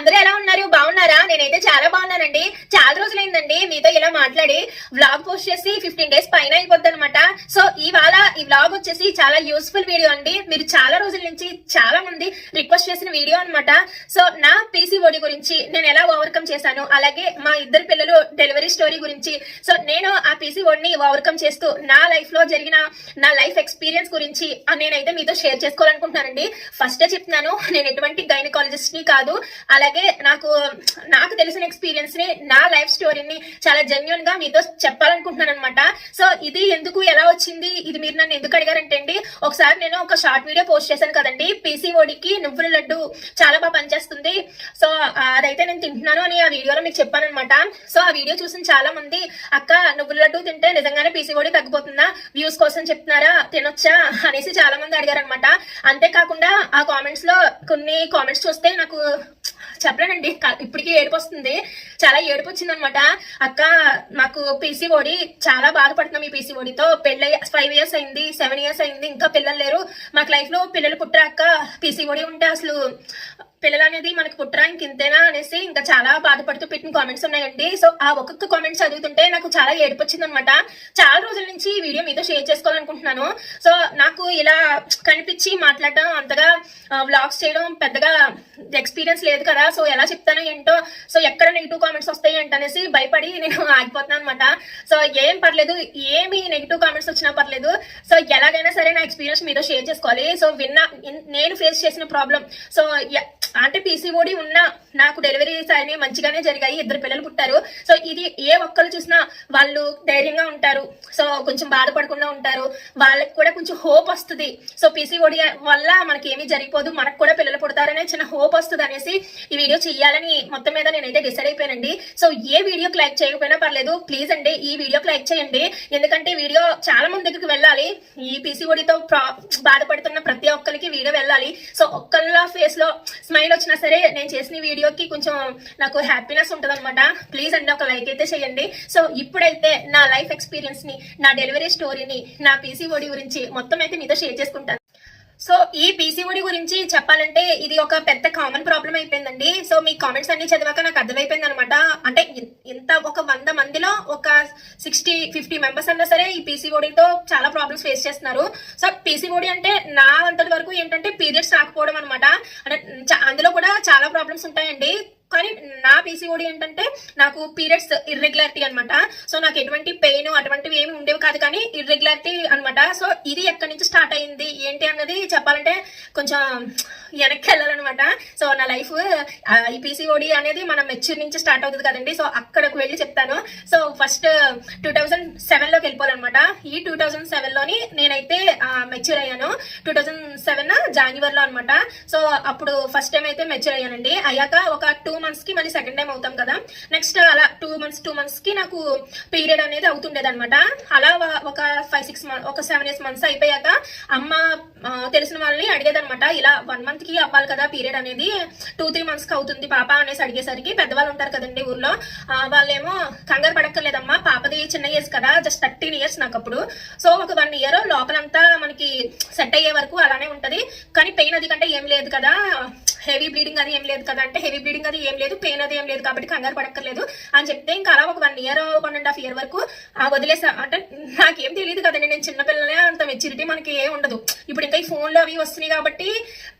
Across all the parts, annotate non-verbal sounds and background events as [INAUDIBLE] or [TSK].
అందరూ ఎలా ఉన్నారు? బాగున్నారా? నేనైతే చాలా బాగున్నానండి. చాలా రోజులైందండి మీతో ఇలా మాట్లాడి వ్లాగ్ పోస్ట్ చేసి ఫిఫ్టీన్ డేస్ పైన అయిపోద్ది అనమాట సో ఇవాళ ఈ వ్లాగ్ వచ్చేసి చాలా యూస్ఫుల్ వీడియో అండి. మీరు చాలా రోజుల నుంచి చాలా మంది రిక్వెస్ట్ చేసిన వీడియో అన్నమాట. సో నా పీసీఓడి గురించి నేను ఎలా ఓవర్కమ్ చేశాను అలాగే మా ఇద్దరు పిల్లలు డెలివరీ స్టోరీ గురించి. సో నేను ఆ పీసీఓడిని ఓవర్కమ్ చేస్తూ నా లైఫ్లో జరిగిన నా లైఫ్ ఎక్స్పీరియన్స్ గురించి నేనైతే మీతో షేర్ చేసుకోవాలనుకుంటున్నానండి. ఫస్ట్ చెప్తున్నాను నేను ఎటువంటి గైనకాలజిస్ట్ని కాదు. అలాగే అలాగే నాకు నాకు తెలిసిన ఎక్స్పీరియన్స్ని నా లైఫ్ స్టోరీని చాలా జెన్యున్గా మీతో చెప్పాలనుకుంటున్నాను అనమాట సో ఇది ఎందుకు ఎలా వచ్చింది? ఇది మీరు నన్ను ఎందుకు అడిగారంటే అండి ఒకసారి నేను ఒక షార్ట్ వీడియో పోస్ట్ చేశాను కదండి. పీసీఓడికి నువ్వుల లడ్డు చాలా బాగా పనిచేస్తుంది. సో అదైతే నేను తింటున్నాను అని ఆ వీడియోలో మీకు చెప్పాను అనమాట సో ఆ వీడియో చూసిన చాలా మంది అక్క నువ్వుల లడ్డు తింటే నిజంగానే పీసీఓడి తగ్గిపోతుందా? వ్యూస్ కోసం చెప్తున్నారా? తినొచ్చా? అనేసి చాలా మంది అడిగారు అనమాట అంతేకాకుండా ఆ కామెంట్స్లో కొన్ని కామెంట్స్ చూస్తే నాకు చెప్పలేనండి. ఇప్పటికీ ఏడుపు వస్తుంది చాలా ఏడుపు వచ్చింది అనమాట అక్క మాకు పీసీఓడి చాలా బాధపడుతున్నాం ఈ పీసీఓడితో. పెళ్ళి ఫైవ్ ఇయర్స్ అయింది సెవెన్ ఇయర్స్ అయింది ఇంకా పిల్లలు లేరు. మాకు లైఫ్లో పిల్లలు పుట్టాక పీసీఓడి ఉంటే అసలు పిల్లలు అనేది మనకు పుట్టరా ఇంక ఇంతేనా అనేసి ఇంకా చాలా బాధపడుతూ పెట్టిన కామెంట్స్ ఉన్నాయండి. సో ఆ ఒక్కొక్క కామెంట్స్ చదువుతుంటే నాకు చాలా ఏడుపు వచ్చింది అనమాట చాలా రోజుల నుంచి ఈ వీడియో మీతో షేర్ చేసుకోవాలనుకుంటున్నాను. సో నాకు ఇలా కనిపించి మాట్లాడటం అంతగా వ్లాగ్స్ చేయడం పెద్దగా ఎక్స్పీరియన్స్ లేదు కదా. సో ఎలా చెప్తానో ఏంటో సో ఎక్కడ నెగిటివ్ కామెంట్స్ వస్తాయి ఏంటనేసి భయపడి నేను [LAUGHS] ఆగిపోతున్నాను అనమాట సో ఏం పర్లేదు ఏమి నెగిటివ్ కామెంట్స్ వచ్చినా పర్లేదు. సో ఎలాగైనా సరే నా ఎక్స్పీరియన్స్ మీతో షేర్ చేసుకోవాలి. సో విన్నా నేను ఫేస్ చేసిన ప్రాబ్లం సో అంటే పీసీఓడి ఉన్న నాకు డెలివరీస్ అనేవి మంచిగానే జరిగాయి. ఇద్దరు పిల్లలు పుట్టారు. సో ఇది ఏ ఒక్కరు చూసినా వాళ్ళు ధైర్యంగా ఉంటారు. సో కొంచెం బాధపడకుండా ఉంటారు. వాళ్ళకి కూడా కొంచెం హోప్ వస్తుంది. సో పీసీఓడి వల్ల మనకి ఏమీ జరిగిపోదు. మనకు కూడా పిల్లలు పుడతారనే చిన్న హోప్ వస్తుంది అనేసి ఈ వీడియో చేయాలని మొత్తం మీద నేనైతే డిసైడ్ అయిపోయానండి. సో ఏ వీడియోకి లైక్ చేయకపోయినా పర్లేదు. ప్లీజ్ అండి ఈ వీడియోకి లైక్ చేయండి. ఎందుకంటే వీడియో చాలా మంది దగ్గరికి వెళ్ళాలి. ఈ పీసీఓడితో బాధపడుతున్న ప్రతి ఒక్కరికి వీడియో వెళ్ళాలి. సో ఒక్కళ్ళ ఫేస్లో స్మైల్ వచ్చినా సరే నేను చేసిన వీడియోకి కొంచెం నాకు హ్యాపీనెస్ ఉంటుంది అనమాట ప్లీజ్ అండి ఒక లైక్ అయితే చేయండి. సో ఇప్పుడైతే నా లైఫ్ ఎక్స్పీరియన్స్ని నా డెలివరీ స్టోరీని నా పీసీఓడి గురించి మొత్తం అయితే మీతో షేర్ చేసుకుంటాను. సో ఈ పీసీఓడి గురించి చెప్పాలంటే ఇది ఒక పెద్ద కామన్ ప్రాబ్లం అయిపోయిందండి. సో మీ కామెంట్స్ అన్ని చదివాక నాకు అర్థమైపోయింది అనమాట అంటే ఇన్- ఇంత ఒక వంద మందిలో ఒక సిక్స్టీ ఫిఫ్టీ మెంబర్స్ అన్నా సరే ఈ పీసీఓడితో చాలా ప్రాబ్లమ్స్ ఫేస్ చేస్తున్నారు. సో పీసీఓడి అంటే నా అంతటి పీరియడ్స్ రాకపోవడం అనమాట అంటే అందులో కూడా చాలా ప్రాబ్లమ్స్ ఉంటాయండి. కానీ నా పీసీఓడి ఏంటంటే నాకు పీరియడ్స్ ఇర్రెగ్యులారిటీ అనమాట సో నాకు ఎటువంటి పెయిన్ అటువంటివి ఏమి ఉండేవి కాదు కానీ ఇర్రెగ్యులారిటీ అనమాట సో ఇది ఎక్కడి నుంచి స్టార్ట్ అయింది? ఏంటి అన్నది చెప్పాలంటే కొంచెం వెనక్కి వెళ్ళాలన్నమాట సో నా లైఫ్ ఈ పీసీఓడి అనేది మన మెచ్యూర్ నుంచి స్టార్ట్ అవుతుంది కదండి. సో అక్కడికి వెళ్ళి చెప్తాను. సో ఫస్ట్ టూ థౌజండ్ సెవెన్లోకి వెళ్ళిపోవాలన్నమాట. ఈ టూ థౌజండ్ సెవెన్లోని నేనైతే మెచ్యూర్ అయ్యాను. టూ థౌజండ్ సెవెన్ జాన్యువరిలో అనమాట సో అప్పుడు ఫస్ట్ టైం అయితే మెచ్యూర్ అయ్యానండి. అయ్యాక ఒక టూ మంత్స్కి మళ్ళీ సెకండ్ టైం అవుతాం కదా. నెక్స్ట్ అలా టూ మంత్స్ టూ మంత్స్కి నాకు పీరియడ్ అనేది అవుతుండేది అనమాట అలా ఒక ఫైవ్ సిక్స్ మంత్ ఒక సెవెన్ ఎయిట్ మంత్స్ అయిపోయాక అమ్మ తెలిసిన వాళ్ళని అడిగేదనమాట ఇలా వన్ మంత్ కి అవ్వాలి కదా పీరియడ్ అనేది. టూ త్రీ మంత్స్కి అవుతుంది పాప అనేసి అడిగేసరికి పెద్దవాళ్ళు ఉంటారు కదండి ఊర్లో. వాళ్ళేమో కంగారు పడక్కర్లేదమ్మా పాపది చిన్న ఇయర్స్ కదా జస్ట్ థర్టీన్ ఇయర్స్ నాకు అప్పుడు. సో ఒక వన్ ఇయర్ లోపలంతా మనకి సెట్ అయ్యే వరకు అలానే ఉంటది. కానీ పెయిన్ అది కంటే ఏం లేదు కదా. హెవీ బ్లీడింగ్ అది ఏం లేదు కదా. అంటే హెవీ బ్లీడింగ్ అది ఏం లేదు పెయిన్ అది ఏం లేదు కాబట్టి కంగారు పడక్కర్లేదు అని చెప్తే ఇంకా అలా ఒక one year one and half year వరకు ఆ, వదిలేసా. అంటే నాకేం తెలియదు కదండి నేను చిన్నపిల్లలే అంత మెచ్యూరిటీ మనకి ఏ ఉండదు. ఇప్పుడు ఇంకా ఈ ఫోన్లు అవి వస్తున్నాయి కాబట్టి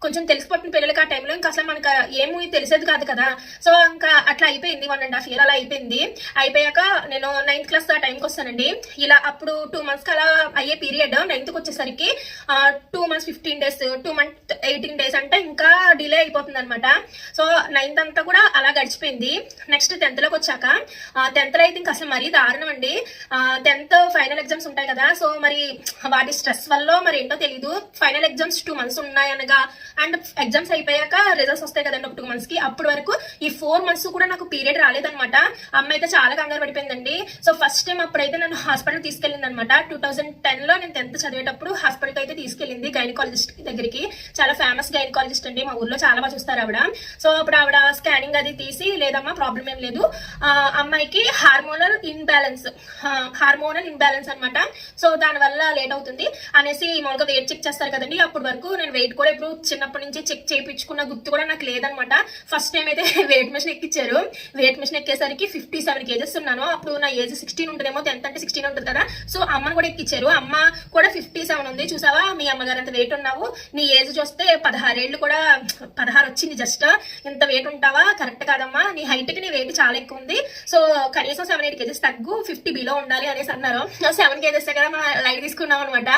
కొంచెం తెలిసిపోతుంది పిల్లలకి ఆ టైంలో. ఇంకా అసలు మనకు ఏమీ తెలిసేది కాదు కదా. సో ఇంకా అట్లా అయిపోయింది వన్ అండ్ హాఫ్ ఇయర్ అలా అయిపోయింది. అయిపోయాక నేను నైన్త్ క్లాస్ ఆ టైంకి వస్తానండి. ఇలా అప్పుడు టూ మంత్స్కి అలా అయ్యే పీరియడ్ నైన్త్కి వచ్చేసరికి two months fifteen days two month eighteen days అంటే ఇంకా డిలే అయిపోతుంది అనమాట సో నైన్త్ అంతా కూడా అలా గడిచిపోయింది. నెక్స్ట్ టెన్త్లోకి వచ్చాక టెన్త్లో అయితే ఇంకా అసలు మరీ దారుణం అండి. టెన్త్ ఫైనల్ ఎగ్జామ్స్ ఉంటాయి కదా. సో మరి వాటి స్ట్రెస్ వల్ల మరి ఏంటో తెలియదు ఫైనల్ ఎగ్జామ్స్ టూ మంత్స్ ఉన్నాయనగా అండ్ ఎగ్జామ్స్ అయిపోయాక రిజల్ట్స్ వస్తాయి కదండి ఒక టూ మంత్స్కి అప్పటి వరకు ఈ ఫోర్ మంత్స్ కూడా నాకు పీరియడ్ రాలేదనమాట అమ్మ అయితే చాలా కంగారు పడిపోయిందండి. సో ఫస్ట్ టైం అప్పుడైతే నన్ను హాస్పిటల్ తీసుకెళ్ళింది అనమాట టూ థౌసండ్ టెన్లో నేను టెన్త్ చదివేటప్పుడు హాస్పిటల్ అయితే తీసుకెళ్ళింది గైనకాలజిస్ట్ దగ్గరికి. చాలా ఫేమస్ గైనకాలజిస్ట్ అండి. మా ఊర్లో చాలా బాగా చూస్తారు ఆవిడ. సో అప్పుడు ఆవిడ స్కానింగ్ అది తీసి లేదమ్మా ప్రాబ్లం ఏం లేదు. అమ్మాయికి హార్మోనల్ ఇన్బ్యాలెన్స్ హార్మోనల్ ఇన్బ్యాలెన్స్ అనమాట సో దానివల్ల లేట్ అవుతుంది. అనేసి మామూలుగా వెయిట్ చెక్ చేస్తారు కదండి. అప్పటి వరకు నేను వెయిట్ కూడా ఇప్పుడు చిన్నప్పటి నుంచి చెక్ చేయించుకున్న గుర్తు కూడా నాకు లేదనమాట ఫస్ట్ టైం అయితే [LAUGHS] వెయిట్ మిషన్ ఎక్కిచ్చారు. వెయిట్ మిషన్ ఎక్కేసరికి ఫిఫ్టీ సెవెన్ కేజెస్ ఉన్నాను. అప్పుడు నా ఏజ్ సిక్స్టీన్ ఉంటుందేమో టెన్త్ అంటే సిక్స్టీన్ ఉంటుంది కదా. సో అమ్మను కూడా ఎక్కిచ్చారు. అమ్మ కూడా ఫిఫ్టీ సెవెన్ ఉంది. చూసావా? మీ అమ్మగారు అంత వెయిట్ ఉన్నావు? నీ ఏజ్ చూస్తే పదహారేళ్ళు కూడా [TSK] పదహారు వచ్చింది జస్ట్ ఇంత వెయిట్ ఉంటావా? కరెక్ట్ కాదమ్మా. నీ హైట్కి నీ వెయిట్ చాలా ఎక్కువ ఉంది. సో కనీసం సెవెన్ ఎయిట్ కేజెస్ తగ్గు. ఫిఫ్టీ బిలో ఉండాలి అనేసి అన్నారు. సెవెన్ కేజెస్ కదా మనం లైట్ తీసుకున్నాం అనమాట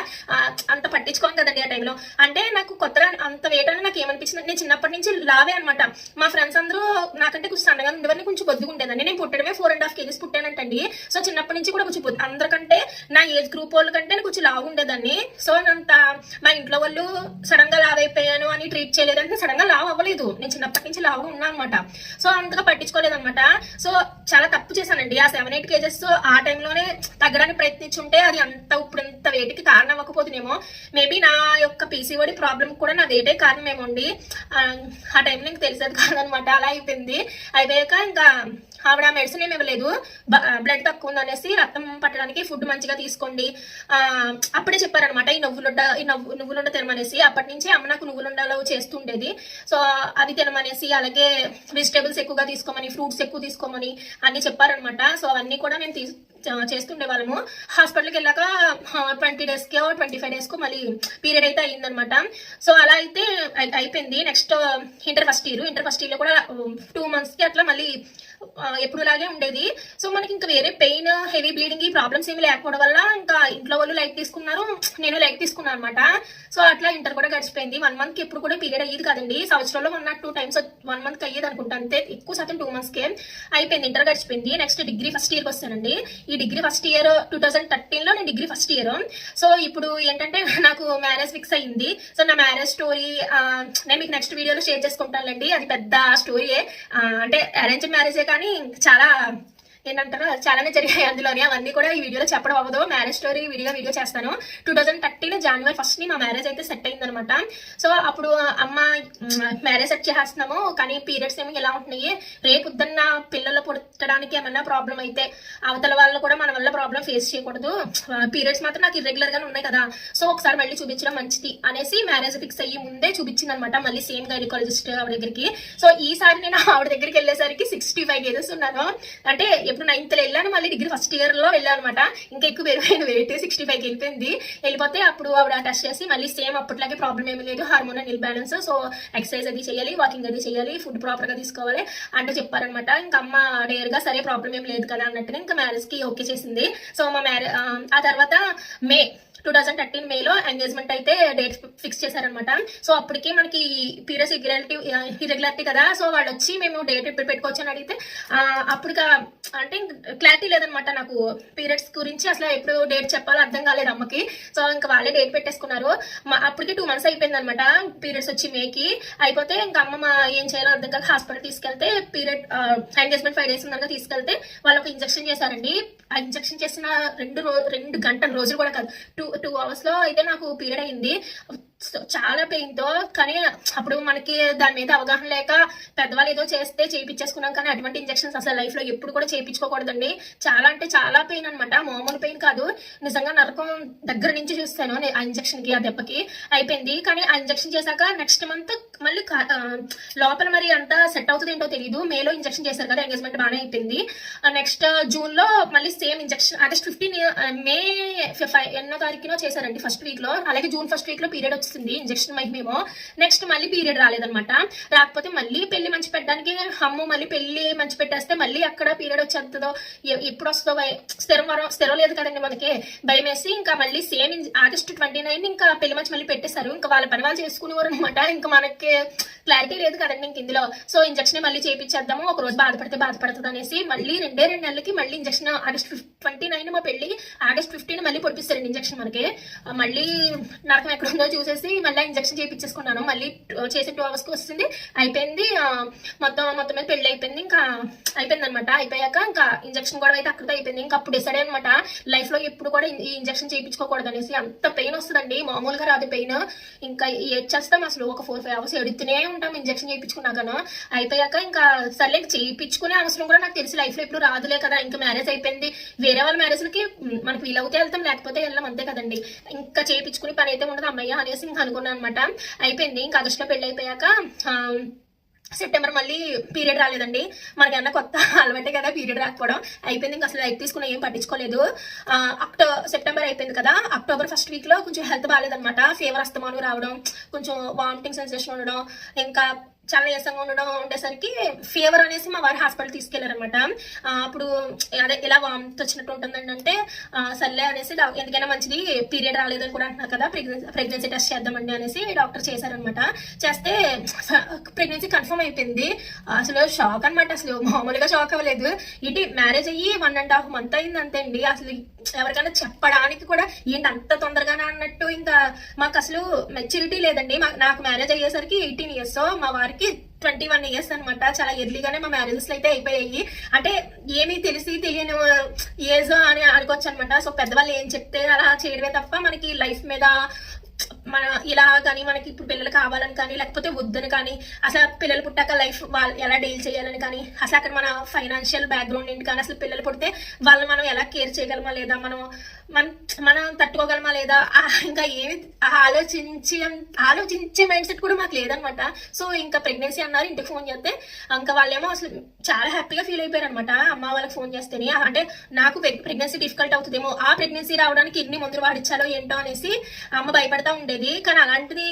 అంత పట్టించుకోం కదండి ఆ టైంలో అంటే నాకు కొత్తగా అంత వెయిట్ అని నాకు ఏమనిపించింది నేను చిన్నప్పటి నుంచి లావే అనమాట మా ఫ్రెండ్స్ అందరూ నాకంటే కొంచెం సన్నగా ఉండేవారిని కొంచెం కొద్దిగా నేను పుట్టడమే ఫోర్ అండ్ హాఫ్ కేజీస్ పుట్టానంటండి. సో చిన్నప్పటి నుంచి కూడా కొంచెం అందరికంటే నా ఏజ్ గ్రూప్ వాళ్ళ కంటే నేను కొంచెం లావు ఉండేదాన్ని. సో అంత మా ఇంట్లో వాళ్ళు సడన్గా లావ్ అయిపోయాను అని ట్రీట్ చేయలేదంటే సడన్గా లావ్ అవ్వలేదు. నేను చిన్నప్పటి నుంచి లావు ఉన్నా అనమాట సో అంతగా పట్టించుకోలేదన్నమాట. సో చాలా తప్పు చేశానండి. ఆ సెవెన్ ఎయిట్ కేజెస్ ఆ టైంలోనే తగ్గడానికి ప్రయత్నించుంటే అది అంత ఇప్పుడు ఇంత వెయిట్కి కారణం అవ్వకపోతేనేమో మేబీ నా యొక్క పీసీఓడి ప్రాబ్లం కూడా నా వెయిటే కారణం అండి ఆ, ఆ టైంలో ఇంక తెలిసేది కాదనమాట. అలా అయిపోయింది. అయిపోయాక ఇంకా ఆవిడ మెడిసిన్ ఏమి ఇవ్వలేదు. బ్లడ్ తక్కువ ఉంది అనేసి రక్తం పట్టడానికి ఫుడ్ మంచిగా తీసుకోండి. అప్పుడే చెప్పారనమాట ఈ నువ్వులుండ ఈ నవ్వు నువ్వులుండ తినమనేసి. అప్పటి నుంచి అమ్మ నాకు నువ్వులుండలో చేస్తుండేది. సో అవి తినమనేసి అలాగే వెజిటేబుల్స్ ఎక్కువగా తీసుకోమని ఫ్రూట్స్ ఎక్కువ తీసుకోమని అన్ని చెప్పారనమాట. సో అవన్నీ కూడా నేను తీసు చేస్తుండే వాళ్ళము. హాస్పిటల్కి వెళ్ళాక ట్వంటీ డేస్కి ట్వంటీ ఫైవ్ డేస్కు మళ్ళీ పీరియడ్ అయితే అయ్యిందనమాట సో అలా అయితే అయిపోయింది. Next inter first year inter first ఇయర్లో కూడా టూ మంత్స్కి అట్లా మళ్ళీ ఎప్పుడు ఎప్పుడులాగే ఉండేది. సో మనకి ఇంకా వేరే పెయిన్ హెవీ బ్లీడింగ్ ఈ ప్రాబ్లమ్స్ ఏమి లేకపోవడం వల్ల ఇంకా ఇంట్లో వాళ్ళు లైట్ తీసుకున్నారు. నేను లైట్ తీసుకున్నాను అనమాట సో అట్లా ఇంటర్ కూడా గడిచిపోయింది. వన్ మంత్కి ఎప్పుడు కూడా పీరియడ్ అయ్యేది కదండి. సంవత్సరంలో one not two times one మంత్కి అయ్యేది అనుకుంటా అంతే. ఎక్కువ శాతం టూ మంత్స్కే అయిపోయింది. ఇంటర్ గడిచిపోయింది. నెక్స్ట్ డిగ్రీ ఫస్ట్ ఇయర్కి వస్తానండి. ఈ ఈ degree first year two thousand థర్టీన్లో నేను డిగ్రీ ఫస్ట్ ఇయర్. సో ఇప్పుడు ఏంటంటే [LAUGHS] నాకు మ్యారేజ్ ఫిక్స్ అయ్యింది. సో నా మ్యారేజ్ స్టోరీ నేను మీకు నెక్స్ట్ వీడియోలో షేర్ చేసుకుంటానులేండి. అది పెద్ద స్టోరీయే. అంటే అరేంజ్ మ్యారేజే కానీ చాలా ఏంటంటారు? చాలానే జరిగాయి అందులోని. అవన్నీ కూడా ఈ వీడియోలో చెప్పడం అవ్వదు. మ్యారేజ్ స్టోరీ వీడియో వీడియో చేస్తాను. టూ థౌసండ్ థర్టీన్ జనవరి ఫస్ట్ని మా మ్యారేజ్ అయితే సెట్ అయింది అనమాట సో అప్పుడు అమ్మ మ్యారేజ్ సెట్ చేస్తున్నాము కానీ పీరియడ్స్ ఏమి ఎలా ఉంటున్నాయి. రేపు పొద్దున్న పిల్లలు పుట్టడానికి ఏమన్నా ప్రాబ్లం అయితే అవతల వాళ్ళు కూడా మన వల్ల ప్రాబ్లం ఫేస్ చేయకూడదు. పీరియడ్స్ మాత్రం నాకు ఇర్రెగ్యులర్గా ఉన్నాయి కదా. సో ఒకసారి మళ్ళీ చూపించడం మంచిది అనేసి మ్యారేజ్ ఫిక్స్ అయ్యి ముందే చూపించింది అనమాట మళ్ళీ సేమ్ గైనకాలజిస్ట్ ఆవిడ దగ్గరికి. సో ఈసారి నేను ఆవిడ దగ్గరికి వెళ్ళేసరికి సిక్స్టీ ఫైవ్ కేజెస్ ఉన్నాను. అంటే ఎప్పుడు నైన్త్లో వెళ్ళాను మళ్ళీ డిగ్రీ ఫస్ట్ ఇయర్లో వెళ్ళాను అనమాట ఇంకా ఎక్కువ పెరిగిపోయిన వెయిట్ సిక్స్టీ ఫైవ్ వెళ్ళిపోయింది. వెళ్ళిపోతే అప్పుడు ఆవిడ టెస్ట్ చేసి మళ్ళీ సేమ్ అప్పట్లాగే ప్రాబ్లం ఏమీ లేదు. Hormonal imbalance so exercise అది చేయాలి వాకింగ్ అది చేయాలి ఫుడ్ ప్రాపర్గా తీసుకోవాలి అంటూ చెప్పారనమాట ఇంకా అమ్మ డేర్గా సరే ప్రాబ్లం ఏం లేదు కదా అన్నట్టుగా ఇంకా మ్యారేజ్కి ఓకే చేసింది. సో మా మ్యారేజ్ ఆ తర్వాత మే టూ థౌసండ్ థర్టీన్ మేలో ఎంగేజ్మెంట్ అయితే డేట్ ఫిక్స్ చేశారనమాట సో అప్పటికి మనకి పీరియడ్స్ ఇగ్రాలిటీ ఇరెగ్యులారిటీ కదా. సో వాళ్ళు వచ్చి మేము డేట్ ఎప్పుడు పెట్టుకోవచ్చు అని అడిగితే ఆ, అప్పుడు అంటే క్లారిటీ లేదనమాట నాకు పీరియడ్స్ గురించి. అసలు ఎప్పుడు డేట్ చెప్పాలో అర్థం కాలేదు అమ్మకి. సో ఇంకా వాళ్ళే డేట్ పెట్టేసుకున్నారు. మా అప్పటికి టూ మంత్స్ అయిపోయింది అనమాట పీరియడ్స్ వచ్చి మేకి అయిపోతే ఇంకా అమ్మ ఏం చేయాలో అర్థం కాక హాస్పిటల్ తీసుకెళ్తే పీరియడ్ ఎంగేజ్మెంట్ ఫైవ్ డేస్ ఉన్నాక తీసుకెళ్తే వాళ్ళకి ఇంజెక్షన్ చేశారండి. ఆ ఇంజెక్షన్ చేసిన రెండు రెండు గంటల రోజులు కూడా కాదు. టూ టూ అవర్స్లో అయితే నాకు పీరియడ్ అయింది చాలా పెయిన్తో కానీ అప్పుడు మనకి దాని మీద అవగాహన లేక పెద్దవాళ్ళు ఏదో చేస్తే చేయించేసుకున్నాం కానీ అటువంటి ఇంజెక్షన్స్ అసలు లైఫ్లో ఎప్పుడు కూడా చేయించుకోకూడదండి చాలా అంటే చాలా పెయిన్ అనమాట మామూలు పెయిన్ కాదు. నిజంగా నరకం దగ్గర నుంచి చూస్తాను ఆ ఇంజెక్షన్కి ఆ దెబ్బకి. అయిపోయింది. కానీ ఆ ఇంజెక్షన్ చేశాక నెక్స్ట్ మంత్ మళ్ళీ కా- లోపల మరి అంతా సెట్ అవుతుంది ఏంటో తెలియదు మేలో ఇంజక్షన్ చేశారు కదా ఎంగేజ్మెంట్ బాగానే అయిపోయింది. నెక్స్ట్ జూన్లో మళ్ళీ same injection August fifteen May five ఎన్నో తారీఖునో చేశారండి ఫస్ట్ వీక్లో అలాగే జూన్ ఫస్ట్ వీక్లో పీరియడ్ వచ్చింది ఇంజెక్షన్ మహిమేమో నెక్స్ట్ మళ్ళీ పీరియడ్ రాలేదనమాట రాకపోతే మళ్ళీ పెళ్ళి మంచి పెట్టడానికి హమ్ము మళ్ళీ పెళ్ళి మంచి పెట్టేస్తే మళ్ళీ అక్కడ పీరియడ్ వచ్చేస్తుందో ఎప్పుడు వస్తుందో స్థిరం వరం స్థిరం లేదు కదండి మనకి. భయం వేసి ఇంకా మళ్ళీ సేమ్ ఆగస్ట్ ట్వంటీ నైన్ ఇంకా పెళ్ళి మంచి మళ్ళీ పెట్టేశారు. ఇంకా వాళ్ళ పని వాళ్ళు చేసుకునేవారు అనమాట ఇంకా మనకి క్లారిటీ లేదు కదండి ఇంక ఇందులో. సో ఇంజక్షన్ మళ్ళీ చేయించేద్దాము ఒక రోజు బాధపడితే బాధపడుతుంది అనేసి మళ్ళీ రెండే రెండు నెలలకి మళ్ళీ ఇంజక్షన్ ఆగస్ట్ ట్వంటీ నైన్ మా పెళ్ళి ఆగస్ట్ ఫిఫ్టీన్ మళ్ళీ పొడిపిస్తారండి ఇంజక్షన్ మనకి. మళ్ళీ నరకం ఎక్కడ ఉందో చూసేసి మళ్ళీ ఇంజక్షన్ చేయించేసుకున్నాను మళ్ళీ చేసే టూ అవర్స్కి వస్తుంది. అయిపోయింది. మొత్తం మొత్తం మీద పెళ్ళి అయిపోయింది. ఇంకా అయిపోయింది అనమాట అయిపోయాక ఇంకా ఇంజక్షన్ కూడా అయితే అక్కడితో అయిపోయింది. ఇంకా అప్పుడు డిసైడ్ అనమాట. లైఫ్లో ఎప్పుడు కూడా ఈ ఇంజక్షన్ చేయించుకోకూడదు అనేసి. అంత పెయిన్ వస్తుందండి. మామూలుగా రాదు పెయిన్ ఇంకా ఏడ్చేస్తాం అసలు ఒక ఫోర్ ఫైవ్ అవర్స్ ఎడుతూనే ఉంటాం ఇంజక్షన్ చేయించుకున్నాకను అయిపోయాక ఇంకా సర్లే చేయించుకునే అవసరం కూడా నాకు తెలిసి. లైఫ్ ఎప్పుడు రాదులే కదా. ఇంకా మ్యారేజ్ అయిపోయింది. వేరే వాళ్ళ మ్యారేజ్లకి మనకి వీలవుతే వెళ్తాం లేకపోతే వెళ్ళాం అంతే కదండి. ఇంకా చేయించుకుని పని అయితే ఉండదు. అమ్మయ్య అనేసి ఇంకా అనుకున్నాను అనమాట అయిపోయింది. ఇంకా ఆగస్టులో పెళ్ళి అయిపోయాక సెప్టెంబర్ మళ్ళీ పీరియడ్ రాలేదండి. మనకన్నా కొత్త [LAUGHS] అలవాటే కదా పీరియడ్ రాకపోవడం. అయిపోయింది. ఇంకా అసలు లైట్ తీసుకున్న ఏం పట్టించుకోలేదు. అక్టో సెప్టెంబర్ అయిపోయింది కదా. అక్టోబర్ ఫస్ట్ వీక్లో కొంచెం హెల్త్ బాగాలేదనమాట ఫీవర్ అస్తమానం రావడం కొంచెం వామిటింగ్ సెన్సేషన్ ఉండడం ఇంకా చాలా నీరసంగా ఉండడం ఉండేసరికి ఫీవర్ అనేసి మా వారు హాస్పిటల్ తీసుకెళ్ళారనమాట అప్పుడు అదే ఇలా వామిట్ వచ్చినట్టు ఉంటుందండి అంటే సర్లే అనేసి ఎందుకైనా మంచిది పీరియడ్ రాలేదని కూడా అంటున్నారు కదా ప్రెగ్నెన్సీ టెస్ట్ చేద్దామండి అనేసి డాక్టర్ చేశారనమాట చేస్తే ప్రెగ్నెన్సీ కన్ఫర్మ్ అయిపోయింది. అసలు షాక్ అన్నమాట అసలు మామూలుగా షాక్ అవ్వలేదు. ఇటు మ్యారేజ్ అయ్యి వన్ అండ్ హాఫ్ మంత్ అయింది అంతే అండి అసలు ఎవరికైనా చెప్పడానికి కూడా ఏంటి అంత తొందరగానే అన్నట్టు ఇంకా మాకు అసలు మెచ్యూరిటీ లేదండి. నాకు మ్యారేజ్ అయ్యేసరికి ఎయిటీన్ ఇయర్స్ మా వారికి ట్వంటీ వన్ ఇయర్స్ అనమాట చాలా ఎర్లీగానే మా మ్యారేజెస్ అయితే అయిపోయాయి. అంటే ఏమీ తెలిసి తెలియని ఏజ్ అని అనుకోవచ్చు అనమాట సో పెద్దవాళ్ళు ఏం చెప్తే అలా చేయడమే తప్ప మనకి లైఫ్ మీద మన ఇలా కానీ మనకి ఇప్పుడు పిల్లలు కావాలని కానీ లేకపోతే వద్దని కానీ అసలు పిల్లలు పుట్టాక లైఫ్ వాళ్ళు ఎలా డీల్ చేయాలని కానీ అసలు అక్కడ మన ఫైనాన్షియల్ బ్యాక్గ్రౌండ్ ఏంటి కానీ అసలు పిల్లలు పుడితే వాళ్ళని మనం ఎలా కేర్ చేయగలమా లేదా మనం మనం మనం తట్టుకోగలమా లేదా ఇంకా ఏమి ఆలోచించి ఆలోచించే మైండ్ సెట్ కూడా మాకు లేదనమాట. సో ఇంకా ప్రెగ్నెన్సీ అన్నారు ఇంటికి ఫోన్ చేస్తే ఇంకా వాళ్ళేమో అసలు చాలా హ్యాపీగా ఫీల్ అయిపోయారు అనమాట అమ్మ వాళ్ళకి ఫోన్ చేస్తేనే అంటే నాకు ప్రెగ్నెన్సీ డిఫికల్ట్ అవుతుందేమో ఆ ప్రెగ్నెన్సీ రావడానికి ఎన్ని మందులు వాడిచ్చాలో ఏంటో అనేసి అమ్మ భయపడతా ఉండే. ఉండేది. కానీ అలాంటిది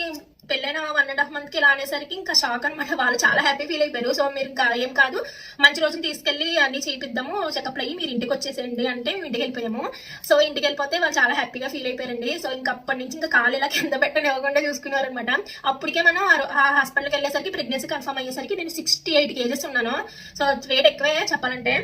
పెళ్ళైన వన్ అండ్ హాఫ్ మంత్కి ఇలా అనేసరికి ఇంకా షాక్ అనమాట వాళ్ళు చాలా హ్యాపీ ఫీల్ అయిపోయారు. సో మీరు ఇంకా ఏం కాదు. మంచి రోజున తీసుకెళ్ళి అన్ని చేయిద్దాము చెకప్ అయ్యి మీరు ఇంటికి వచ్చేసేయండి అంటే మేము ఇంటికి వెళ్ళిపోయాము. సో ఇంటికి వెళ్ళిపోతే వాళ్ళు చాలా హ్యాపీగా ఫీల్ అయిపోయారండి. సో ఇంకా అప్పటి నుంచి ఇంకా కాలు ఇలా కింద పెట్టనివ్వకుండా చూసుకున్నారు అనమాట అప్పటికే మనం ఆ హాస్పిటల్కి వెళ్ళేసరికి ప్రెగ్నెన్సీ కన్ఫర్మ్ అయ్యేసరికి నేను సిక్స్టీ ఎయిట్ కేజెస్ ఉన్నాను. సో వెయిట్ ఎక్కువే చెప్పాలంటే.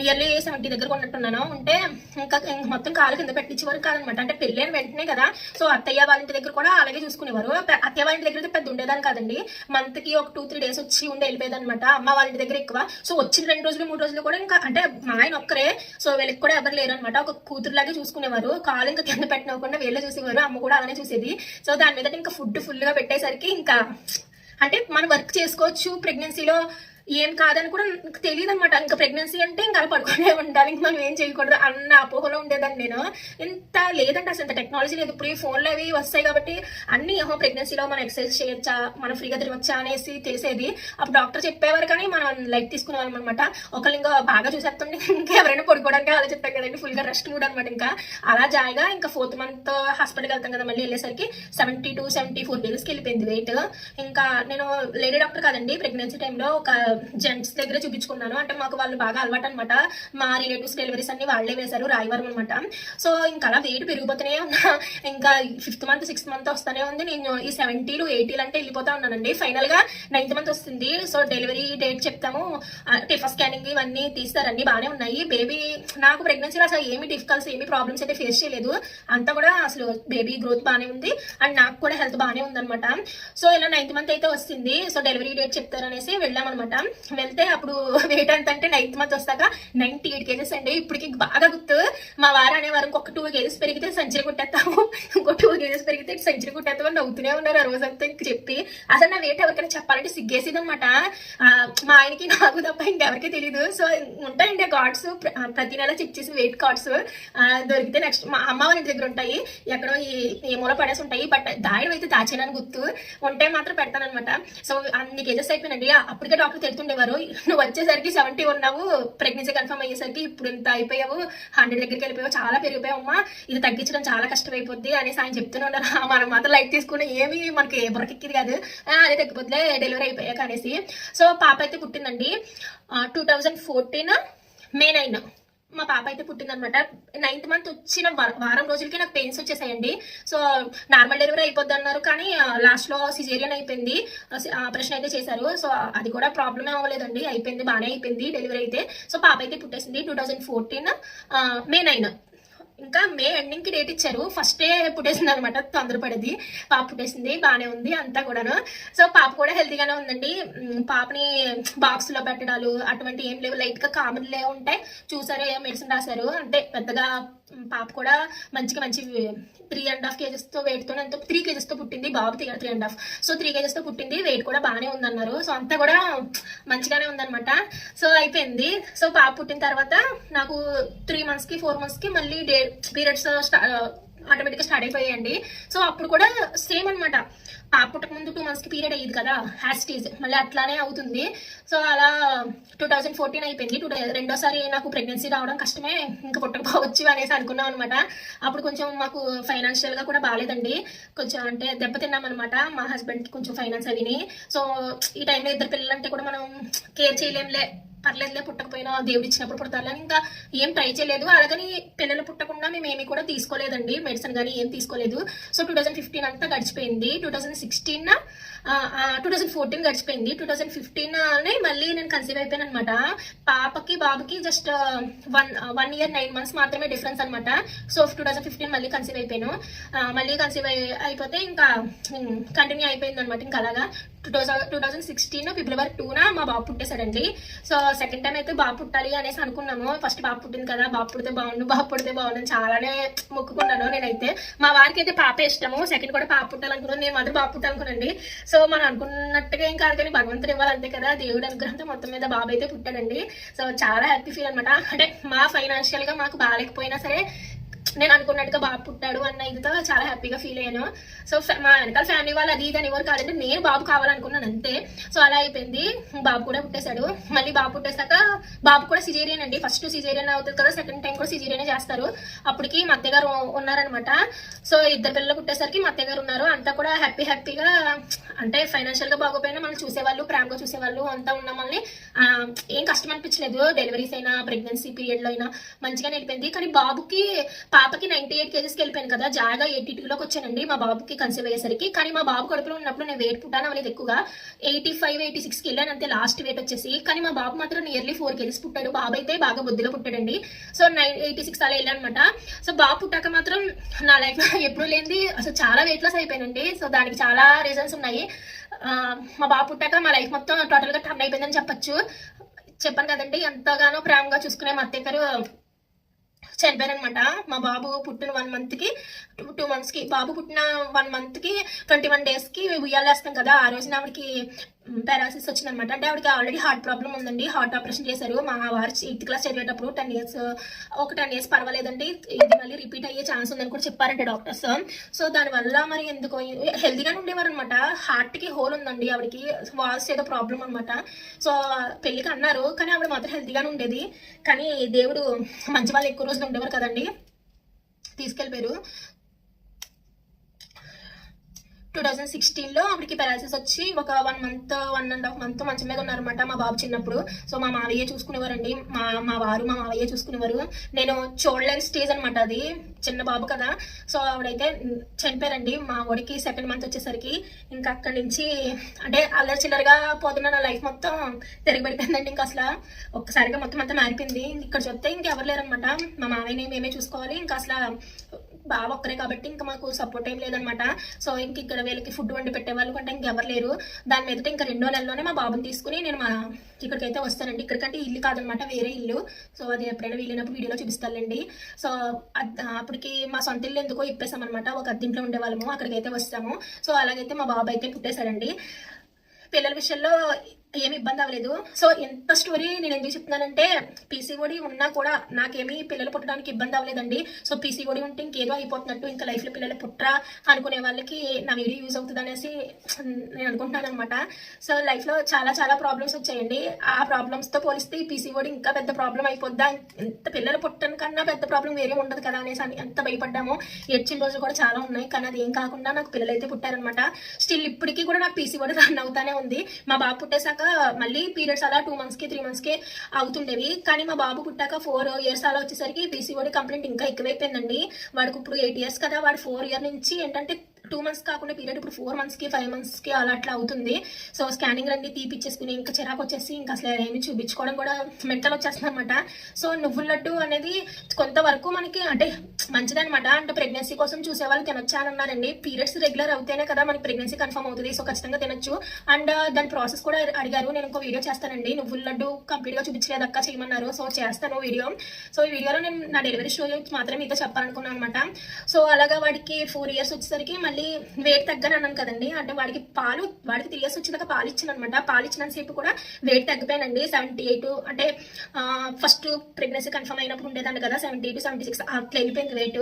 నియర్లీ సెవెంటీ దగ్గర ఉన్నట్టున్నాను. ఉంటే ఇంకా మొత్తం కాలు కింద పెట్టించేవారు కాదనమాట అంటే పెళ్ళైన వెంటనే కదా. సో అత్తయ్య వాళ్ళ ఇంటి దగ్గర కూడా అలాగే చూసుకునేవారు. అత్తయ్య ఇంటి దగ్గర అయితే పెద్ద ఉండేదాన్ని కాదండి. మంత్కి ఒక టూ త్రీ డేస్ వచ్చి ఉండి వెళ్ళిపోయేదనమాట అమ్మ వాళ్ళ ఇంటి దగ్గర ఎక్కువ. సో వచ్చిన రెండు రోజులు మూడు రోజులు కూడా ఇంకా అంటే మా ఆయన ఒక్కరే. సో వీళ్ళకి కూడా ఎవరు లేరు అనమాట ఒక కూతురులాగే చూసుకునేవారు. కాలు ఇంకా కింద పెట్టినవ్వకుండా వీళ్ళే చూసేవారు. అమ్మ కూడా అలానే చూసేది. సో దాని మీద ఇంకా ఫుడ్ ఫుల్గా పెట్టేసరికి ఇంకా అంటే మనం వర్క్ చేసుకోవచ్చు. ప్రెగ్నెన్సీలో ఏం కాదని కూడా నాకు తెలియదు అనమాట ఇంకా ప్రెగ్నెన్సీ అంటే ఇంకా పడుకునే ఉండాలి ఇంకా మనం ఏం చేయకూడదు అన్న అపోహలో ఉండేదాన్ని నేను. ఇంత లేదంటే అసలు ఇంత టెక్నాలజీ లేదు. ఇప్పుడు ఈ ఫోన్లు అవి వస్తాయి కాబట్టి అన్ని ఏమో ప్రెగ్నెన్సీలో మనం ఎక్సర్సైజ్ చేయొచ్చా మనం ఫ్రీగా తిరగచ్చా అనేసి తెలిసేది అప్పుడు డాక్టర్ చెప్పేవారు కానీ మనం లైట్ తీసుకునే వాళ్ళం అనమాట ఒకళ్ళు ఇంకా బాగా చూసేస్తుంటే ఇంకా ఎవరైనా పడుకోవడానికి ఆలోచిస్తాం కదండి ఫుల్గా రెస్ట్ కూడా అనమాట ఇంకా. అలా జాయిగా ఇంకా ఫోర్త్ మంత్ హాస్పిటల్కి వెళ్తాం కదా మళ్ళీ వెళ్ళేసరికి సెవెంటీ టూ సెవెంటీ ఫోర్ డేస్కి వెళ్ళిపోయింది వెయిట్ ఇంకా నేను లేడీ డాక్టర్ కాదండి ప్రెగ్నెన్సీ టైంలో ఒక జెంట్స్ దగ్గర చూపించుకున్నాను. అంటే మాకు వాళ్ళు బాగా అలవాటు అనమాట మా రిలేటివ్స్ డెలివరీస్ అన్ని వాళ్ళే వేశారు రాయవరం అనమాట సో ఇంకా అలా వెయిట్ పెరిగిపోతూనే ఉన్నా. ఇంకా ఫిఫ్త్ మంత్ సిక్స్త్ మంత్ వస్తూనే ఉంది. నేను ఈ సెవెంటీలు ఎయిటీలు అంటే వెళ్ళిపోతా ఉన్నానండి. ఫైనల్గా నైన్త్ మంత్ వస్తుంది. సో డెలివరీ డేట్ చెప్తాము. టిఫా స్కానింగ్ ఇవన్నీ తీస్తారు. అన్ని బాగానే ఉన్నాయి. బేబీ నాకు ప్రెగ్నెన్సీలో అసలు ఏమి డిఫికల్ట్స్ ఏమి ప్రాబ్లమ్స్ అయితే ఫేస్ చేయలేదు. అంతా కూడా అసలు బేబీ గ్రోత్ బాగానే ఉంది. అండ్ నాకు కూడా హెల్త్ బాగానే ఉందన్నమాట. సో ఇలా నైన్త్ మంత్ అయితే వస్తుంది. సో డెలివరీ డేట్ చెప్తారనేసి వెళ్ళామన్నమాట. వెళ్తే అప్పుడు వెయిట్ ఎంత అంటే నైన్త్ మంత్ వస్తాక నైన్టీ ఎయిట్ కేజెస్ అండి. ఇప్పటికి బాగా గుర్తు మా వారు అనేవారు ఇంకొక టూ కేజెస్ పెరిగితే సెంచరీ కొట్టేస్తాము. ఇంకో టూ కేజెస్ పెరిగితే సెంచరీ కొట్టేస్తాము అని నవ్వుతూనే ఉన్నారు ఆ రోజంతా ఇంక చెప్పి. అసలు నా వెయిట్ ఎవరికైనా చెప్పాలంటే సిగ్గేసేది అనమాట మా ఆయనకి నాకు తప్ప ఇంకెవరికి తెలియదు సో ఉంటాయండి కార్డ్స్ ప్రతి నెల చెక్ చేసి వెయిట్ కార్డ్స్ దొరికితే నెక్స్ట్ మా అమ్మ వాళ్ళ ఇంటి దగ్గర ఉంటాయి. ఎక్కడో ఈ ఏ మూల పడేసి ఉంటాయి. బట్ దాయడం అయితే దాచేనని గుర్తు ఉంటే మాత్రం పెడతానమాట సో అన్ని కేజెస్ అయిపోయినండి అప్పటికే డాక్టర్ తిడుతుండేవారు నువ్వు వచ్చేసరికి సెవెంటీ ఉన్నావు. ప్రెగ్నెన్సీ కన్ఫర్మ్ అయ్యేసరికి ఇప్పుడు ఇంత అయిపోయావు. హండ్రెడ్ దగ్గరికి వెళ్ళిపోయావు. చాలా పెరిగిపోయావు అమ్మా. ఇది తగ్గించడం చాలా కష్టమైపోద్ది అనేసి ఆయన చెప్తూనే ఉన్నారు. మనం మాత్రం లైట్ తీసుకుని ఏమి మనకి బుర్రకెక్కిది కాదు. అదే తగ్గిపోతే డెలివరీ అయిపోయాక అనేసి. సో పాప అయితే పుట్టిందండి. Two thousand fourteen May nine మా పాప అయితే పుట్టిందనమాట. నైన్త్ మంత్ వచ్చిన వారం రోజులకి నాకు పెయిన్స్ వచ్చేసాయండి. సో నార్మల్ డెలివరీ అయిపోద్ది అన్నారు కానీ లాస్ట్లో సిజేరియన్ అయిపోయింది. ఆపరేషన్ అయితే చేశారు. సో అది కూడా ప్రాబ్లమే అవ్వలేదండి. అయిపోయింది బాగానే అయిపోయింది డెలివరీ అయితే. సో పాప అయితే పుట్టేసింది two thousand fourteen May nine ఇంకా మే ఎండింగ్కి డేట్ ఇచ్చారు. ఫస్ట్ డే పుట్టేసింది అనమాట తొందరపడేది. పాప పుట్టేసింది. బాగానే ఉంది అంతా కూడాను. సో పాప కూడా హెల్తీగానే ఉందండి. పాపని బాక్స్లో పెట్టడాలు అటువంటి ఏం లేవు. లైట్గా ఉంటాయి. చూసారు ఏం మెడిసిన్ రాశారు. అంటే పెద్దగా పాప కూడా మంచిగా మంచి త్రీ అండ్ హాఫ్ కేజెస్తో వెయిట్తో ఎంతో త్రీ కేజెస్తో పుట్టింది. బాబు three and half so three కేజెస్తో పుట్టింది. వెయిట్ కూడా బాగానే ఉందన్నారు. సో అంతా కూడా మంచిగానే ఉందన్నమాట. సో అయిపోయింది. సో పాప పుట్టిన తర్వాత నాకు త్రీ మంత్స్కి ఫోర్ మంత్స్కి మళ్ళీ డే పీరియడ్స్ ఆటోమేటిక్గా స్టార్ట్ అయిపోయాయండి. సో అప్పుడు కూడా సేమ్ అనమాట పాప పుట్టక ముందు టూ మంత్స్కి పీరియడ్ అయ్యింది కదా హ్యాస్టీజ్ మళ్ళీ అట్లానే అవుతుంది. సో అలా టూ థౌజండ్ ఫోర్టీన్ అయిపోయింది. టూ రెండోసారి నాకు ప్రెగ్నెన్సీ రావడం కష్టమే. ఇంకా పుట్టకపోవచ్చు అనేసి అనుకున్నాం అనమాట అప్పుడు కొంచెం మాకు ఫైనాన్షియల్గా కూడా బాగాలేదండి. కొంచెం అంటే దెబ్బతిన్నాం అనమాట మా హస్బెండ్ కొంచెం ఫైనాన్స్ అవిని. సో ఈ టైంలో ఇద్దరు పిల్లలంటే కూడా మనం కేర్ చేయలేంలే. పర్లేదులే పుట్టకపోయినా దేవుడు ఇచ్చినప్పుడు పుడతారు ఇంకా ఏం ట్రై చేయలేదు. అలాగని పిల్లలు పుట్టకుండా మేము ఏమి కూడా తీసుకోలేదండి. మెడిసిన్ కానీ ఏం తీసుకోలేదు. సో టూ థౌజండ్ ఫిఫ్టీన్ అంతా గడిచిపోయింది. Two thousand sixteen two thousand fourteen గడిచిపోయింది. టూ థౌజండ్ ఫిఫ్టీన్ మళ్ళీ నేను కన్సీవ్ అయిపోయాను అనమాట పాపకి బాబుకి just one one year nine months మాత్రమే డిఫరెన్స్ అనమాట సో టూ థౌజండ్ ఫిఫ్టీన్ మళ్ళీ కన్సీవ్ అయిపోయాను. మళ్ళీ కన్సీవ్ అయిపోతే ఇంకా కంటిన్యూ అయిపోయింది అనమాట ఇంకా అలాగా two thousand two thousand sixteen February టూన మా బాబు పుట్టేశాడండి. సో సెకండ్ టైం అయితే బాబు పుట్టాలి అనేసి అనుకున్నాము. ఫస్ట్ బాబు పుట్టింది కదా బాబు పుడితే బాగుండు బాబు పుడితే బాగుండు చాలానే మొక్కుకున్నాను నేనైతే. మా వారికి అయితే పాప ఇష్టము. సెకండ్ కూడా పాప పుట్టాలనుకున్నాను. నేను మాత్రం బాబు పుట్టాలనుకున్నానండి. సో మనం అనుకున్నట్టుగా ఏం కాదు కానీ భగవంతుడు ఇవ్వాలంతే కదా. దేవుడు అనుగ్రహంతో మొత్తం మీద బాబు అయితే పుట్టాడండి. సో చాలా హ్యాపీ ఫీల్ అనమాట అంటే మా ఫైనాన్షియల్గా మాకు బాగాలేకపోయినా సరే నేను అనుకున్నట్టుగా బాబు పుట్టాడు అన్న ఇదితో చాలా హ్యాపీగా ఫీల్ అయ్యాను. సో మా వెనకాల ఫ్యామిలీ వాళ్ళు అది ఇది అని ఎవరు కాదంటే నేను బాబు కావాలనుకున్నాను అంతే. సో అలా అయిపోయింది. బాబు కూడా పుట్టేశాడు. మళ్ళీ బాబు పుట్టేశాక బాబు కూడా సిజేరియన్ అండి. ఫస్ట్ సిజేరియన్ అవుతుంది కదా సెకండ్ టైం కూడా సిజేరియనే చేస్తారు. అప్పటికి మా అత్తయ్య గారు ఉన్నారనమాట సో ఇద్దరు పిల్లలు పుట్టేసరికి మా అత్తయ్య గారు ఉన్నారు. అంతా కూడా హ్యాపీ హ్యాపీగా అంటే ఫైనాన్షియల్గా బాగోపోయినా మనం చూసేవాళ్ళు ప్రేమగా చూసేవాళ్ళు అంతా ఉన్న మనల్ని ఏం కష్టం అనిపించలేదు. డెలివరీస్ అయినా ప్రెగ్నెన్సీ పీరియడ్లో అయినా మంచిగా వెళ్ళిపోయింది. కానీ బాబుకి పా పాపకి నైన్టీ ఎయిట్ కేజెస్కి వెళ్ళిపోయాను కదా జాగా ఎయిటీ టూలోకి వచ్చానండి. మా బాబుకి కన్సీవ్ అయ్యేసరికి. కానీ మా బాబు కడుపులో ఉన్నప్పుడు నేను వెయిట్ పుట్టాను అవ్వలేదు ఎక్కువగా. ఎయిటీ ఫైవ్ ఎయిటీ సిక్స్కి వెళ్ళాను అంతే లాస్ట్ వెయిట్ వచ్చేసి. కానీ మా బాబు మాత్రం నియర్లీ ఫోర్ కేజెస్ పుట్టాడు. బాబు అయితే బాగా బుద్ధిలో పుట్టాడండి. సో నైన్ ఎయిటీ సిక్స్ అలా వెళ్ళాను అనమాట సో బాబు పుట్టాక మాత్రం నా లైఫ్లో ఎప్పుడు లేనిది అసలు చాలా వెయిట్ లాస్ అయిపోయానండి. సో దానికి చాలా రీజన్స్ ఉన్నాయి. మా బాబు పుట్టాక మా లైఫ్ మొత్తం టోటల్గా టర్న్ అయిపోయిందని చెప్పొచ్చు. చెప్పాను కదండి ఎంతగానో ప్రేమగా చూసుకునే మా అత్తయ్య గారు చనిపోయారనమాట. మా బాబు పుట్టిన వన్ మంత్కి టూ టూ మంత్స్కి బాబు పుట్టిన వన్ మంత్కి ట్వంటీ వన్ డేస్కి ఉయ్యాలేస్తాం కదా. ఆ రోజున ఆవిడకి పారాలసిస్ వచ్చిందనమాట. అంటే ఆవిడకి ఆల్రెడీ హార్ట్ ప్రాబ్లం ఉందండి. హార్ట్ ఆపరేషన్ చేశారు. మా వారు ఎయిత్ క్లాస్ చదివేటప్పుడు టెన్ ఇయర్స్ ఒక టెన్ ఇయర్స్ పర్వాలేదండి. ఇది మళ్ళీ రిపీట్ అయ్యే ఛాన్స్ ఉందని కూడా చెప్పారంటే డాక్టర్స్ సో దానివల్ల మరి ఎందుకో హెల్తీగానే ఉండేవారు అనమాట. హార్ట్కి హోల్ ఉందండి ఆవిడకి. వాల్స్ ఏదో ప్రాబ్లం అనమాట. సో పెళ్ళికి అన్నారు. కానీ ఆవిడ మాత్రం హెల్తీగానే ఉండేది. కానీ దేవుడు మంచి వాళ్ళు ఎక్కువ రోజులు ఉండేవారు కదండి. తీసుకెళ్ళిపోయారు. టూ థౌజండ్ సిక్స్టీన్లో ఆవిడకి పారాలసిస్ వచ్చి ఒక one month one and half month మంచం మీద ఉన్నారనమాట మా బాబు చిన్నప్పుడు. సో మా మావయ్య చూసుకునేవారండి. మా మా వారు మా మావయ్య చూసుకునేవారు. నేను చూడలేని స్టేజ్ అనమాట అది చిన్న బాబు కదా. సో ఆవిడైతే చనిపోయారండి. మా ఒడికి సెకండ్ మంత్ వచ్చేసరికి. ఇంకా అక్కడి నుంచి అంటే అల్లరి చిల్లరగా పోతున్న నా లైఫ్ మొత్తం తిరగబడిపోయిందండి ఇంకా అసలు. ఒక్కసారిగా మొత్తం అంతా మారిపోయింది. ఇక్కడ చూస్తే ఇంకెవరు లేరనమాట మా మావయ్యని మేమే చూసుకోవాలి. ఇంకా అసలు బావ ఒక్కరే కాబట్టి ఇంకా మాకు సపోర్ట్ ఏం లేదనమాట సో ఇంక ఇక్కడ వీళ్ళకి ఫుడ్ వండి పెట్టేవాళ్ళు కంటే ఇంకెవరు లేరు. దాని మీదట ఇంకా రెండో నెలలోనే మా బాబుని తీసుకుని నేను మా ఇక్కడికైతే వస్తానండి. ఇక్కడికంటే ఇల్లు కాదనమాట వేరే ఇల్లు. సో అది ఎప్పుడైనా వీలైనప్పుడు వీడియోలో చూపిస్తానండి సో అద్- అప్పటికి మా సొంత ఇల్లు ఎందుకో ఇప్పేసామన్నమాట. ఒక అద్దెంట్లో ఉండేవాళ్ళము అక్కడికైతే వస్తాము. సో అలాగైతే మా బాబు అయితే పుట్టేశాడండి. పిల్లల విషయంలో ఏమి ఇబ్బంది అవ్వలేదు. సో ఎంత స్టోరీ నేను ఎందుకు చెప్తున్నానంటే పీసీఓడి ఉన్నా కూడా నాకేమీ పిల్లలు పుట్టడానికి ఇబ్బంది అవ్వలేదండి. సో పీసీఓడి ఉంటే ఇంకేదో అయిపోతున్నట్టు ఇంకా లైఫ్లో పిల్లలు పుట్టరా అనుకునే వాళ్ళకి నా వీడియో యూజ్ అవుతుంది అనేసి నేను అనుకుంటున్నాను అనమాట సో లైఫ్లో చాలా చాలా ప్రాబ్లమ్స్ వచ్చాయండి. ఆ ప్రాబ్లమ్స్తో పోలిస్తే ఈ పీసీఓడి ఇంకా పెద్ద ప్రాబ్లం అయిపోద్దా? ఎంత పిల్లలు పుట్టడం కన్నా పెద్ద ప్రాబ్లం వేరే ఉండదు కదా అనేసి అని ఎంత భయపడ్డామో. ఏడ్చిన రోజులు కూడా చాలా ఉన్నాయి. కానీ అది ఏం కాకుండా నాకు పిల్లలు అయితే పుట్టారనమాట స్టిల్ ఇప్పటికీ కూడా నాకు పీసీఓడి రన్ అవుతానే ఉంది. మా బాబు పుట్టేశాక మళ్ళీ పీరియడ్స్ అలా టూ మంత్స్కి త్రీ మంత్స్కి అవుతుండేవి. కానీ మా బాబు పుట్టాక ఫోర్ ఇయర్స్ అలా వచ్చేసరికి పీసీఓడి కంప్లైంట్ ఇంకా ఎక్కువైపోయిందండి. వాడికి ఇప్పుడు ఎయిట్ ఇయర్స్ కదా. వాడు ఫోర్ ఇయర్ నుంచి ఏంటంటే టూ మంత్స్ కాకుండా పీరియడ్ ఇప్పుడు ఫోర్ మంత్స్కి ఫైవ్ మంత్స్కి అలా అట్లా అవుతుంది. సో స్కానింగ్ రండి తీపిచ్చేసుకుని ఇంకా చిరాకు వచ్చేసి ఇంకా అసలు ఏమి చూపించుకోవడం కూడా మెంటల్ వచ్చేస్తుంది అనమాట సో నువ్వుల లడ్డు అనేది కొంతవరకు మనకి అంటే మంచిదనమాట అంటే ప్రెగ్నెన్సీ కోసం చూసే వాళ్ళు తినొచ్చా అని అన్నారండి. పీరియడ్స్ రెగ్యులర్ అవుతేనే కదా మనకి ప్రెగ్నెన్సీ కన్ఫర్మ్ అవుతుంది. సో ఖచ్చితంగా తినొచ్చు. అండ్ దాని ప్రాసెస్ కూడా అడిగారు. నేను ఇంకో వీడియో చేస్తానండి. నువ్వుల లడ్డు కంప్లీట్గా చూపించలేదు అక్క చేయమన్నారు. సో చేస్తాను వీడియో. సో ఈ వీడియోలో నేను నా డెలివరీ స్టోరీ మాత్రం మీతో చెప్పాలనుకున్నాను అనమాట సో అలాగా వాడికి ఫోర్ ఇయర్స్ వచ్చేసరికి మళ్ళీ మళ్ళీ వెయిట్ తగ్గని అన్నాను కదండి. అంటే వాడికి పాలు వాడికి త్రీ ఇయర్స్ వచ్చినాక పాలు ఇచ్చాను అనమాట పాలు ఇచ్చినంతసేపు కూడా వెయిట్ తగ్గిపోయానండి. సెవెంటీ ఎయిట్ అంటే ఫస్ట్ ప్రెగ్నెన్సీ కన్ఫర్మ్ అయినప్పుడు ఉండేదాన్ని కదా. సెవెంటీ ఎయిట్ సెవెంటీ సిక్స్ అట్లా వెళ్ళిపోయింది వెయిట్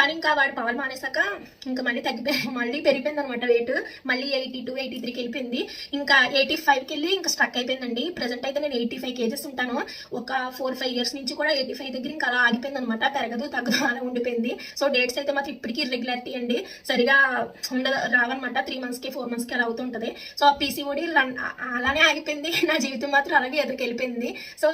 కానీ ఇంకా వాడు పాలు మానేసాక ఇంకా మళ్ళీ తగ్గిపోయి [LAUGHS] మళ్ళీ పెరిగిపోయింది అనమాట వెయిట్ మళ్ళీ ఎయిటీ టూ ఎయిటీ త్రీకి వెళ్ళిపోయింది. ఇంకా ఎయిటీ ఫైవ్కి వెళ్ళి ఇంకా స్ట్రక్ అయిపోయిందండి. ప్రజెంట్ అయితే నేను ఎయిటీ ఫైవ్ కేజెస్ ఉంటాను. ఒక ఫోర్ ఫైవ్ ఇయర్స్ నుంచి కూడా ఎయిటీ ఫైవ్ దగ్గర ఇంకా అలా ఆగిపోయింది అనమాట పెరగదు తగ్గదు అలా ఉండిపోయింది. సో డేట్స్ అయితే మాత్రం ఇప్పటికీ రెగ్యులారిటీ అండి. సరిగా ఉండదు రావన్నమాట. త్రీ మంత్స్కి ఫోర్ మంత్స్కి అలా అవుతుంటుంది. సో ఆ పీసీఓడి రన్ అలానే ఆగిపోయింది. [LAUGHS] నా జీవితం మాత్రం అలాగే ఎదురుకి వెళ్ళిపోయింది సో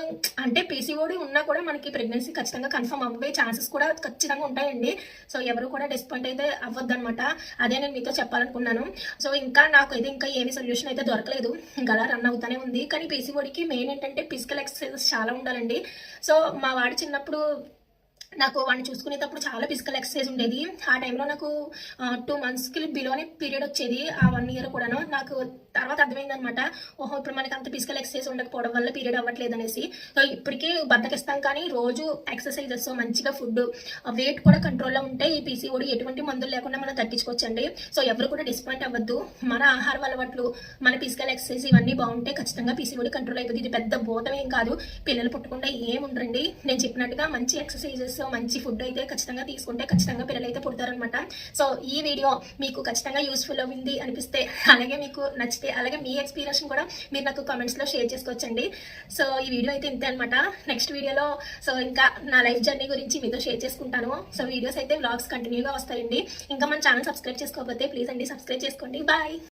అంటే పీసీఓడి ఉన్నా కూడా మనకి ప్రెగ్నెన్సీ ఖచ్చితంగా కన్ఫర్మ్ అవ్వే ఛాన్సెస్ కూడా ఖచ్చితంగా ఉంటాయండి. సో ఎవరు కూడా డిస్పాయింట్ అయితే అవ్వద్దు అనమాట అదే నేను మీతో చెప్పాలనుకున్నాను. సో ఇంకా నాకు అయితే ఇంకా ఏమి సొల్యూషన్ అయితే దొరకలేదు. ఇంకా అలా రన్ అవుతానే ఉంది. కానీ పీసీఓడికి మెయిన్ ఏంటంటే ఫిజికల్ ఎక్సర్సైజెస్ చాలా ఉండాలండి. సో మా వాడు చిన్నప్పుడు నాకు వాడిని చూసుకునేటప్పుడు చాలా ఫిజికల్ ఎక్సర్సైజ్ ఉండేది. ఆ టైంలో నాకు టూ మంత్స్కి బిలోనే పీరియడ్ వచ్చేది ఆ వన్ ఇయర్ కూడాను. నాకు తర్వాత అర్థమైంది అనమాట ఓహో ఇప్పుడు మనకి అంత ఫిజికల్ ఎక్సర్సైజ్ ఉండకపోవడం వల్ల పీరియడ్ అవ్వట్లేదు అనేసి సో ఇప్పటికీ బద్దకిస్తాం కానీ రోజు ఎక్సర్సైజెస్ మంచిగా ఫుడ్ వెయిట్ కూడా కంట్రోల్లో ఉంటే ఈ పీసీఓడి ఎటువంటి మందులు లేకుండా మనం తగ్గించుకోవచ్చండి. సో ఎవరు కూడా డిస్పాయింట్ అవ్వద్దు. మన ఆహార అలవాట్లు మన ఫిజికల్ ఎక్సర్సైజ్ ఇవన్నీ బాగుంటే ఖచ్చితంగా పీసీఓడి కంట్రోల్ అయిపోతుంది ఇది పెద్ద భూతం ఏం కాదు. పిల్లలు పుట్టకుండా ఏం ఉండరండి. నేను చెప్పినట్టుగా మంచి ఎక్సర్సైజెస్ మంచి ఫుడ్ అయితే ఖచ్చితంగా తీసుకుంటే ఖచ్చితంగా పిల్లలు అయితే పుడతారనమాట సో ఈ వీడియో మీకు ఖచ్చితంగా యూస్ఫుల్ అయింది అనిపిస్తే అలాగే మీకు నచ్చితే అలాగే మీ ఎక్స్పీరియన్స్ కూడా మీరు నాకు కామెంట్స్లో షేర్ చేసుకోవచ్చండి. సో ఈ వీడియో అయితే ఇంతే అనమాట నెక్స్ట్ వీడియోలో సో ఇంకా నా లైఫ్ జర్నీ గురించి మీతో షేర్ చేసుకుంటాను. సో వీడియోస్ అయితే వ్లాగ్స్ కంటిన్యూగా వస్తాయండి. ఇంకా మన ఛానల్ సబ్స్క్రైబ్ చేసుకోకపోతే ప్లీజ్ అండి సబ్స్క్రైబ్ చేసుకోండి. బాయ్